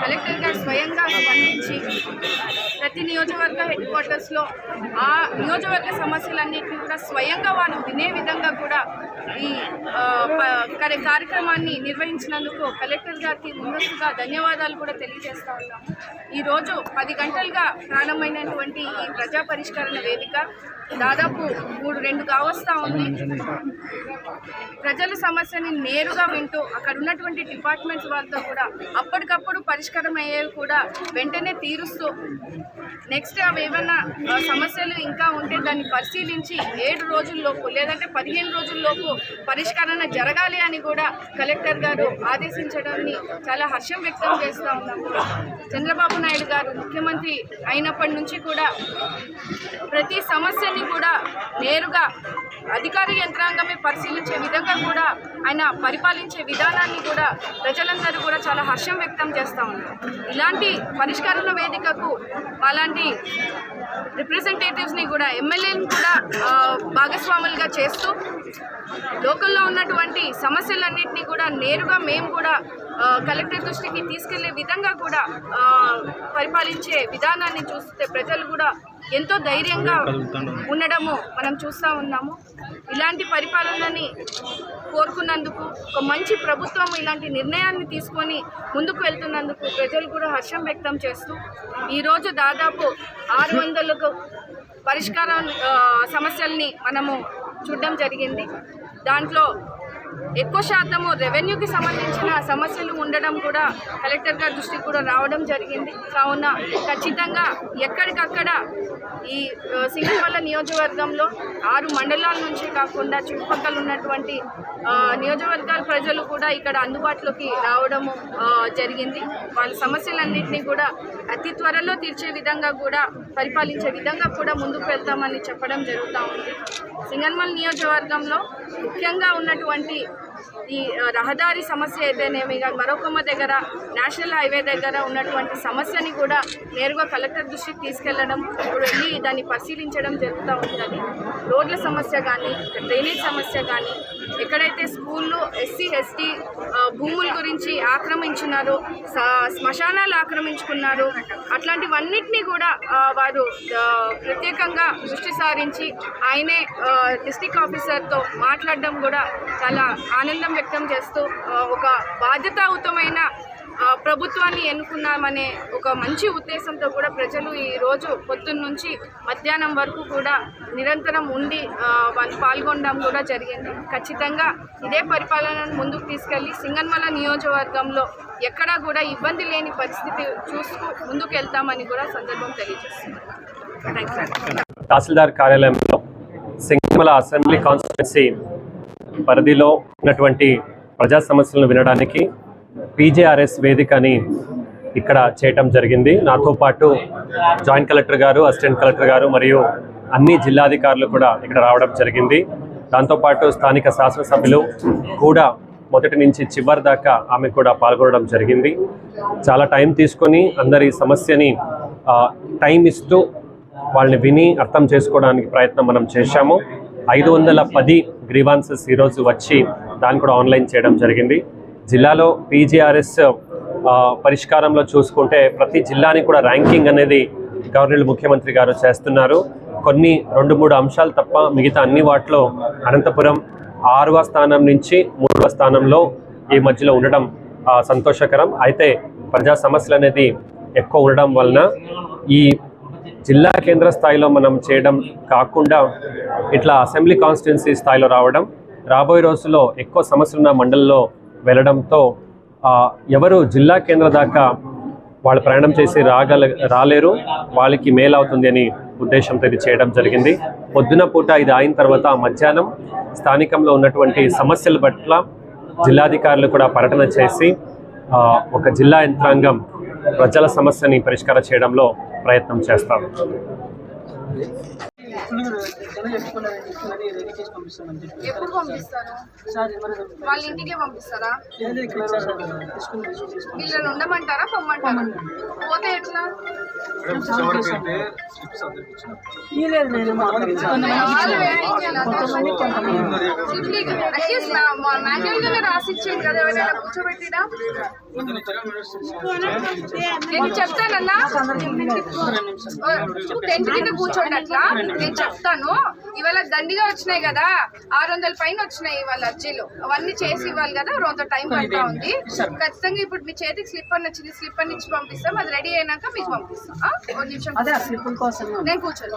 Collector గారు స్వయంగా స్పందించి ప్రతి నియోజకవర్గ హెడ్ క్వార్టర్స్లో ఆ నియోజకవర్గ సమస్యలన్నింటినీ కూడా స్వయంగా వాళ్ళు వినే విధంగా కూడా ఈ కార్య- కార్యక్రమాన్ని నిర్వహించినందుకు కలెక్టర్ గారికి ముందస్తుగా ధన్యవాదాలు కూడా తెలియజేస్తా ఉన్నాము. ఈరోజు పది గంటలుగా ప్రారంభమైనటువంటి ఈ ప్రజా పరిష్కరణ వేదిక దాదాపు మూడు రెండు కావస్తా ఉంది. ప్రజల సమస్యని నేరుగా వింటూ అక్కడ ఉన్నటువంటి డిపార్ట్మెంట్స్ వారితో కూడా అప్పటికప్పుడు పరిష్కారం అయ్యేవి కూడా వెంటనే తీరుస్తూ నెక్స్ట్ అవి ఏమైనా సమస్యలు ఇంకా ఉంటే దాన్ని పరిశీలించి ఏడు రోజుల్లోపు లేదంటే పదిహేను రోజుల్లోపు పరిష్కరణ జరగాలి అని కూడా కలెక్టర్ గారు ఆదేశించడాన్ని చాలా హర్షం వ్యక్తం చేస్తూ ఉన్నాము. చంద్రబాబు నాయుడు గారు ముఖ్యమంత్రి అయినప్పటి నుంచి కూడా ప్రతి సమస్యని కూడా నేరుగా అధికార యంత్రాంగమే పరిశీలించే విధంగా కూడా ఆయన పరిపాలించే విధానాన్ని కూడా ప్రజలందరూ కూడా చాలా హర్షం వ్యక్తం చేస్తూ ఉన్నారు. ఇలాంటి పరిష్కరణ వేదికకు అలాంటి రిప్రజెంటేటివ్స్ని కూడా ఎమ్మెల్యేని కూడా భాగస్వాములుగా చేస్తూ లోకల్లో ఉన్నటువంటి సమస్యలన్నింటినీ కూడా నేరుగా మేము కూడా కలెక్టర్ దృష్టికి తీసుకెళ్ళే విధంగా కూడా పరిపాలించే విధానాన్ని చూస్తే ప్రజలు కూడా ఎంతో ధైర్యంగా ఉండడము మనం చూస్తూ ఉన్నాము. ఇలాంటి పరిపాలనని కోరుకున్నందుకు ఒక మంచి ప్రభుత్వం ఇలాంటి నిర్ణయాన్ని తీసుకొని ముందుకు వెళ్తున్నందుకు ప్రజలు కూడా హర్షం వ్యక్తం చేస్తూ ఈరోజు దాదాపు ఆరు వందలకు పరిష్కారం సమస్యల్ని మనము చూడడం జరిగింది. దాంట్లో ఎక్కువ శాతము రెవెన్యూకి సంబంధించిన సమస్యలు ఉండడం కూడా కలెక్టర్ గారి దృష్టికి కూడా రావడం జరిగింది. కావున ఖచ్చితంగా ఎక్కడికక్కడ ఈ సింగపల్ల నియోజకవర్గంలో ఆరు మండలాల నుంచి కాకుండా చుట్టుపక్కల ఉన్నటువంటి నియోజకవర్గాల ప్రజలు కూడా ఇక్కడ అందుబాటులోకి రావడము జరిగింది. వాళ్ళ సమస్యలన్నింటినీ కూడా అతి త్వరలో తీర్చే విధంగా కూడా పరిపాలించే విధంగా కూడా ముందుకు వెళ్తామని చెప్పడం జరుగుతూ ఉంది. సింగన్మల్ నియోజకవర్గంలో ముఖ్యంగా ఉన్నటువంటి ఈ రహదారి సమస్య అయితేనేమి మరొకమ్మ దగ్గర నేషనల్ హైవే దగ్గర ఉన్నటువంటి సమస్యని కూడా నేరుగా కలెక్టర్ దృష్టికి తీసుకెళ్ళడం ఇప్పుడు వెళ్ళి దాన్ని పరిశీలించడం జరుగుతూ ఉంటుంది. రోడ్ల సమస్య కానీ డ్రైనేజ్ సమస్య కానీ ఎక్కడైతే స్కూళ్ళు ఎస్సీ ఎస్టీ భూముల గురించి ఆక్రమించినారో శ్మశానాలు ఆక్రమించుకున్నారు అట్లాంటివన్నిటినీ కూడా వారు ప్రత్యేకంగా దృష్టి సారించి ఆయనే ఆ, డిస్టిక్ ఆఫీసర్తో మాట్లాడడం కూడా చాలా ఆనందం వ్యక్తం చేస్తూ ఒక బాధ్యతాయుతమైన ప్రభుత్వాన్ని ఎన్నుకున్నామనే ఒక మంచి ఉద్దేశంతో కూడా ప్రజలు ఈ రోజు పొద్దున్న నుంచి మధ్యాహ్నం వరకు కూడా నిరంతరం ఉండి వాళ్ళు పాల్గొనడం కూడా జరిగింది. ఖచ్చితంగా ఇదే పరిపాలనను ముందుకు తీసుకెళ్ళి సింగన్మల నియోజకవర్గంలో ఎక్కడా కూడా ఇబ్బంది లేని పరిస్థితి చూసుకు ముందుకు వెళ్తామని కూడా సందర్భం తెలియజేస్తుంది. తహసీల్దార్ కార్యాలయంలో సింగమల అసెంబ్లీ కాన్స్టిట్యున్సీ పరిధిలో ఉన్నటువంటి ప్రజా సమస్యలను వినడానికి పీజేఆర్ఎస్ వేదికని ఇక్కడ చేయటం జరిగింది. నాతో పాటు జాయింట్ కలెక్టర్ గారు అసిస్టెంట్ కలెక్టర్ గారు మరియు అన్ని జిల్లాధికారులు కూడా ఇక్కడ రావడం జరిగింది. దాంతోపాటు స్థానిక శాసనసభ్యులు కూడా మొదటి నుంచి చివరి దాకా ఆమె కూడా పాల్గొనడం జరిగింది. చాలా టైం తీసుకొని అందరి సమస్యని టైం ఇస్తూ వాళ్ళని విని అర్థం చేసుకోవడానికి ప్రయత్నం మనం చేశాము. ఐదు వందల పది గ్రీవాన్సెస్ ఈరోజు వచ్చి దాన్ని కూడా ఆన్లైన్ చేయడం జరిగింది. జిల్లాలో పీజీఆర్ఎస్ పరిష్కారంలో చూసుకుంటే ప్రతి జిల్లాని కూడా ర్యాంకింగ్ అనేది గవర్నర్ ముఖ్యమంత్రి గారు చేస్తున్నారు. కొన్ని రెండు మూడు అంశాలు తప్ప మిగతా అన్ని వాటిలో అనంతపురం ఆరవ స్థానం నుంచి మూడవ స్థానంలో ఈ మధ్యలో ఉండడం సంతోషకరం. అయితే ప్రజా సమస్యలు అనేది ఎక్కువ ఉండడం వలన ఈ జిల్లా కేంద్ర స్థాయిలో మనం చేయడం కాకుండా ఇట్లా అసెంబ్లీ కాన్స్టిట్యున్సీ స్థాయిలో రావడం రాబోయే రోజుల్లో ఎక్కువ సమస్యలు ఉన్న మండలిలో వెళ్ళడంతో ఎవరు జిల్లా కేంద్ర దాకా వాళ్ళు ప్రయాణం చేసి రాగల రాలేరు. వాళ్ళకి మేలు అవుతుంది అని ఉద్దేశంతో ఇది చేయడం జరిగింది. పొద్దున పూట ఇది అయిన తర్వాత మధ్యాహ్నం స్థానికంలో ఉన్నటువంటి సమస్యల పట్ల జిల్లాధికారులు కూడా పర్యటన చేసి ఒక జిల్లా యంత్రాంగం ప్రజల సమస్యని పరిష్కారం చేయడంలో ప్రయత్నం చేస్తారు. ఎప్పుడు పంపిస్తారు? వాళ్ళ ఇంటికే పంపిస్తారా? వీళ్ళని ఉండమంటారా పొమ్మంటారా? పోతే ఎట్లా? మాన్యువల్ గానే కదా ఎవరైనా కూర్చోబెట్టినా నేను చెప్తానన్నా? టెంట్ కింద కూర్చోండి అట్లా. నేను చెప్తాను. ఇవాళ దండిగా వచ్చినాయి కదా ఆరు వందల పైన వచ్చినాయి ఇవాళ అర్జీలు. అవన్నీ చేసి ఇవ్వాలి కదా కొంత టైం పడతా ఉంది. ఖచ్చితంగా ఇప్పుడు మీ చేతికి స్లిప్ అని వచ్చింది స్లిప్ అని ఇచ్చి పంపిస్తాం. అది రెడీ అయినాక మీకు పంపిస్తాం. ఆ? ఒక నిమిషం. నేను కూర్చోను.